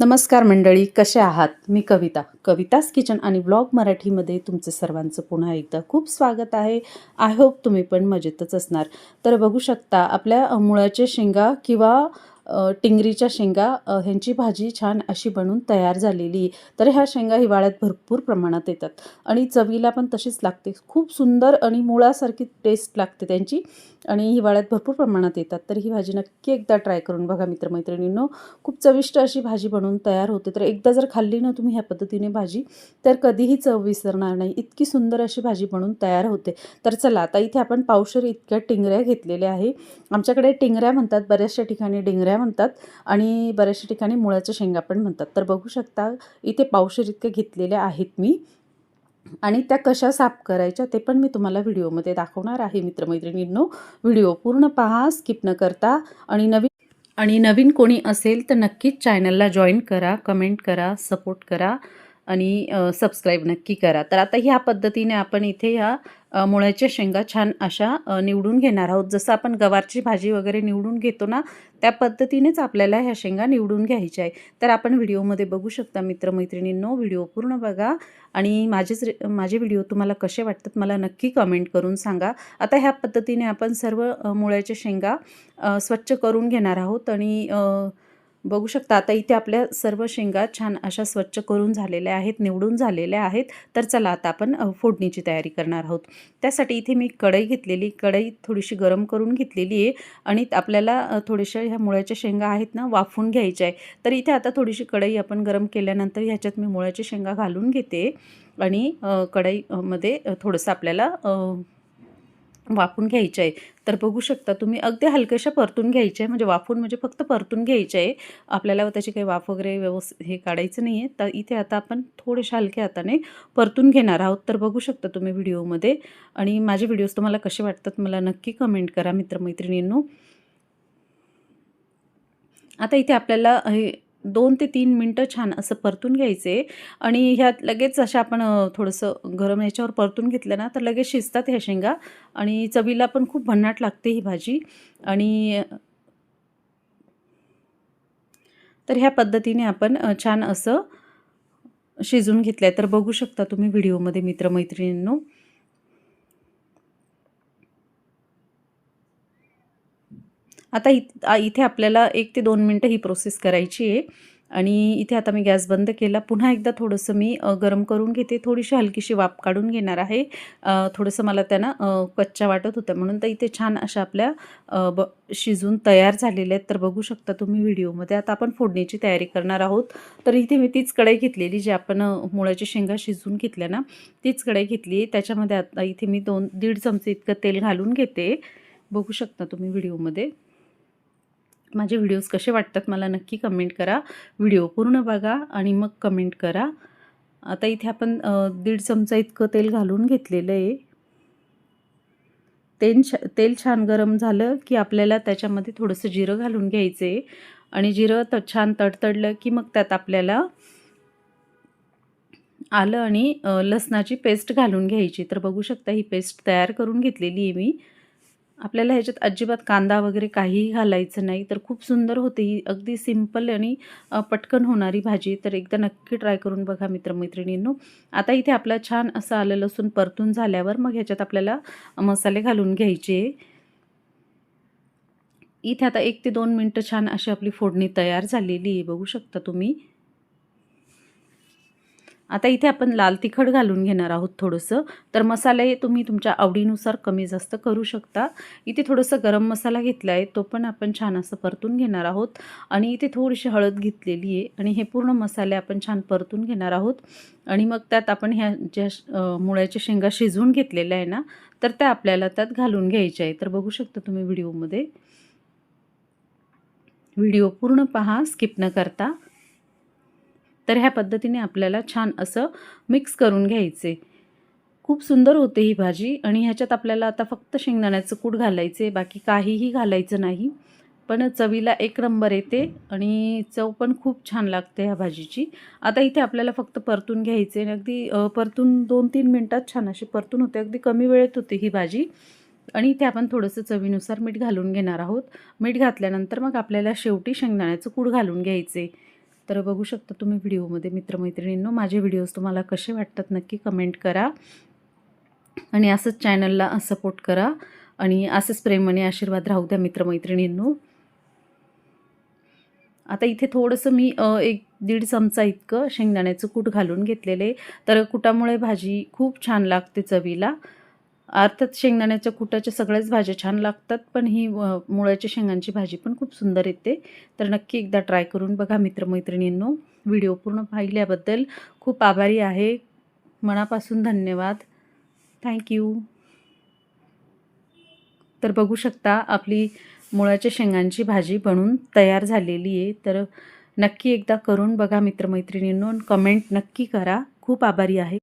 नमस्कार मंडळी कसे आहात? मी कविता. कवितास किचन आणि ब्लॉग मराठीमध्ये तुमचं सर्वांचं पुन्हा एकदा खूप स्वागत आहे. आय होप तुम्ही पण मजेतच असणार. तर बघू शकता आपल्या मुळाच्या शेंगा किंवा टिंगरीच्या शेंगा ह्यांची भाजी छान अशी बनून तयार झालेली. तर ह्या शेंगा हिवाळ्यात भरपूर प्रमाणात येतात. आणि चवीला पण तशीच लागते. खूप सुंदर आणि मुळासारखी टेस्ट लागते त्यांची. आणि हिवाळ्यात भरपूर प्रमाणात येतात. तर ही भाजी नक्की एकदा ट्राय करून बघा मित्रमैत्रिणींनो. खूप चविष्ट अशी भाजी बनवून तयार होते. तर एकदा जर खाल्ली ना तुम्ही ह्या पद्धतीने भाजी तर कधीही चव विसरणार नाही. इतकी सुंदर अशी भाजी बनवून तयार होते. तर चला आता इथे आपण पावशर इतक्या टिंगऱ्या घेतलेल्या आहे. आमच्याकडे टिंगऱ्या म्हणतात. बऱ्याचशा ठिकाणी डिंगऱ्या म्हणतात आणि बऱ्याचशा ठिकाणी मुळाच्या शेंगा पण म्हणतात. तर बघू शकता इथे पावशेर इतक्या घेतलेल्या आहेत मी. आणि त्या कशा साफ करायच्या ते पण मी तुम्हाला व्हिडिओमध्ये दाखवणार आहे मित्रमैत्रिणींनो. व्हिडिओ पूर्ण पहा स्किप न करता. आणि नवीन आणि नवीन कोणी असेल तर नक्कीच चॅनलला जॉईन करा कमेंट करा सपोर्ट करा आणि सबस्क्राईब नक्की करा. तर आता ह्या पद्धतीने आपण इथे ह्या मुळ्याच्या शेंगा छान अशा निवडून घेणार आहोत. जसं आपण गवारची भाजी वगैरे निवडून घेतो ना त्या पद्धतीनेच आपल्याला ह्या शेंगा निवडून घ्यायच्या आहे तर आपण व्हिडिओमध्ये बघू शकता मित्रमैत्रिणींनो व्हिडिओ पूर्ण बघा. आणि माझेच रे- माझे व्हिडिओ तुम्हाला कसे वाटतात मला नक्की कमेंट करून सांगा. आता ह्या पद्धतीने आपण सर्व मुळ्याच्या शेंगा स्वच्छ करून घेणार आहोत. आणि बघू शकता आता इथे आपल्या सर्व शेंगा छान अशा स्वच्छ करून झालेल्या आहेत निवडून झालेल्या आहेत. तर चला आता आपण फोडणीची तयारी करणार आहोत. त्यासाठी इथे मी कढई घेतलेली कढई थोडीशी गरम करून घेतलेली आहे आणि आपल्याला थोडेशा थोड्याशा ह्या मुळ्याच्या शेंगा आहेत ना वाफून घ्यायच्या आहे तर इथे आता थोडीशी कढई आपण गरम केल्यानंतर ह्याच्यात मी मुळ्याच्या शेंगा घालून घेते आणि कढईमध्ये थोडंसं आपल्याला वाफून घ्यायचं. आहे तर बघू शकता तुम्ही अगदी हलक्याशा परतून घ्यायचे आहे म्हणजे वाफून म्हणजे फक्त परतून घ्यायचे. आहे आपल्याला त्याची काही वाफ वगैरे व्यवस्थित हे काढायचं नाही आहे तर इथे आता आपण थोडेशा हलक्या हाताने परतून घेणार आहोत. तर बघू शकता तुम्ही व्हिडिओमध्ये. आणि माझे व्हिडिओज तुम्हाला कसे वाटतात मला नक्की कमेंट करा मित्रमैत्रिणींनो. आता इथे आपल्याला हे दोन ते तीन मिनटं छान असं परतून घ्यायचे आणि ह्यात लगेच अशा आपण थोडंसं गरम याच्यावर परतून घेतलं ना तर लगेच शिजतात ह्या शेंगा आणि चवीला पण खूप भन्नाट लागते ही भाजी. आणि तर ह्या पद्धतीने आपण छान असं शिजून घेतलं आहे तर बघू शकता तुम्ही व्हिडिओमध्ये मित्रमैत्रिणींनो. आता इत इथे आपल्याला एक ते दोन मिनटं ही प्रोसेस करायची आहे. आणि इथे आता मी गॅस बंद केला. पुन्हा एकदा थोडंसं मी गरम करून घेते. थोडीशी हलकीशी वाफ काढून घेणार आहे. थोडंसं मला त्यांना कच्च्या वाटत होत्या म्हणून तर इथे छान अशा आपल्या ब शिजून तयार झालेल्या आहेत. तर बघू शकता तुम्ही व्हिडिओमध्ये. आता आपण फोडणीची तयारी करणार आहोत. तर इथे मी तीच कढई घेतलेली जी आपण मुळाची शेंगा शिजून घेतल्या ना तीच कढाई घेतली त्याच्यामध्ये आता इथे मी दोन दीड चमचे इतकं तेल घालून घेते. बघू शकता तुम्ही व्हिडिओमध्ये. माझे व्हिडिओज कसे वाटतात मला नक्की कमेंट करा. व्हिडिओ पूर्ण बघा आणि मग कमेंट करा. आता इथे आपण दीड चमचा इतकं तेल घालून घेतलेलं आहे. तेल छ तेल छान गरम झालं की आपल्याला त्याच्यामध्ये थोडंसं जिरं घालून घ्यायचं आहे आणि जिरं त छान तडतडलं की मग त्यात आपल्याला आलं आणि लसणाची पेस्ट घालून घ्यायची. तर बघू शकता ही पेस्ट तयार करून घेतलेली आहे मी. आपल्याला ह्याच्यात अजिबात कांदा वगैरे काहीही घालायचं नाही. तर खूप सुंदर होते ही. अगदी सिंपल आणि पटकन होणारी भाजी. तर एकदा नक्की ट्राय करून बघा मित्रमैत्रिणींनो. आता इथे आपला छान असं आलं लसूण परतून झाल्यावर मग ह्याच्यात आपल्याला मसाले घालून घ्यायचे. इथे आता एक ते दोन मिनटं छान अशी आपली फोडणी तयार झालेली आहे. बघू शकता तुम्ही. आता इथे आपण लाल तिखट घालून घेणार आहोत थोडंसं. तर मसाले तुम्ही तुमच्या आवडीनुसार कमी जास्त करू शकता. इथे थोडंसं गरम मसाला घेतला आहे तो पण आपण छान असं परतून घेणार आहोत. आणि इथे थोडीशी हळद घेतलेली आहे आणि हे पूर्ण मसाले आपण छान परतून घेणार आहोत. आणि मग त्यात आपण ह्या ज्या मुळ्याच्या शेंगा शिजवून घेतलेल्या आहे ना तर त्या आपल्याला त्यात घालून घ्यायच्या आहे तर बघू शकता तुम्ही व्हिडिओमध्ये. व्हिडिओ पूर्ण पहा स्किप न करता. तर ह्या पद्धतीने आपल्याला छान असं मिक्स करून घ्यायचे. खूप सुंदर होते ही भाजी आणि ह्याच्यात आपल्याला आता फक्त शेंगदाण्याचं कूट घालायचे बाकी काहीही घालायचं नाही. पण चवीला एक नंबर येते आणि चव पण खूप छान लागते ह्या भाजीची. आता इथे आपल्याला फक्त परतून घ्यायचे आणि अगदी परतून दोन तीन मिनटात छान अशी परतून होते. अगदी कमी वेळेत होते ही भाजी. आणि इथे आपण थोडंसं चवीनुसार मीठ घालून घेणार आहोत. मीठ घातल्यानंतर मग आपल्याला शेवटी शेंगदाण्याचं कूट घालून घ्यायचे. तर बघू शकता तुम्ही व्हिडिओमध्ये मित्रमैत्रिणींनो माझे व्हिडिओज तुम्हाला कसे वाटतात नक्की कमेंट करा. आणि असंच चॅनलला सपोर्ट करा आणि असंच प्रेम आणि आशीर्वाद राहू द्या मित्रमैत्रिणींनो. आता इथे थोडंसं मी एक दीड चमचा इतकं शेंगदाण्याचं कूट घालून घेतलेले. तर कुटामुळे भाजी खूप छान लागते चवीला. अर्थात शेंगदाण्याच्या कुटाच्या सगळ्याच भाज्या छान लागतात पण ही मुळ्याच्या शेंगांची भाजी पण खूप सुंदर येते. तर नक्की एकदा ट्राय करून बघा मित्रमैत्रिणींनो. व्हिडिओ पूर्ण पाहिल्याबद्दल खूप आभारी आहे. मनापासून धन्यवाद. थँक्यू तर बघू शकता आपली मुळाच्या शेंगांची भाजी बनून तयार झालेली आहे. तर नक्की एकदा करून बघा मित्रमैत्रिणींनो. कमेंट नक्की करा. खूप आभारी आहे.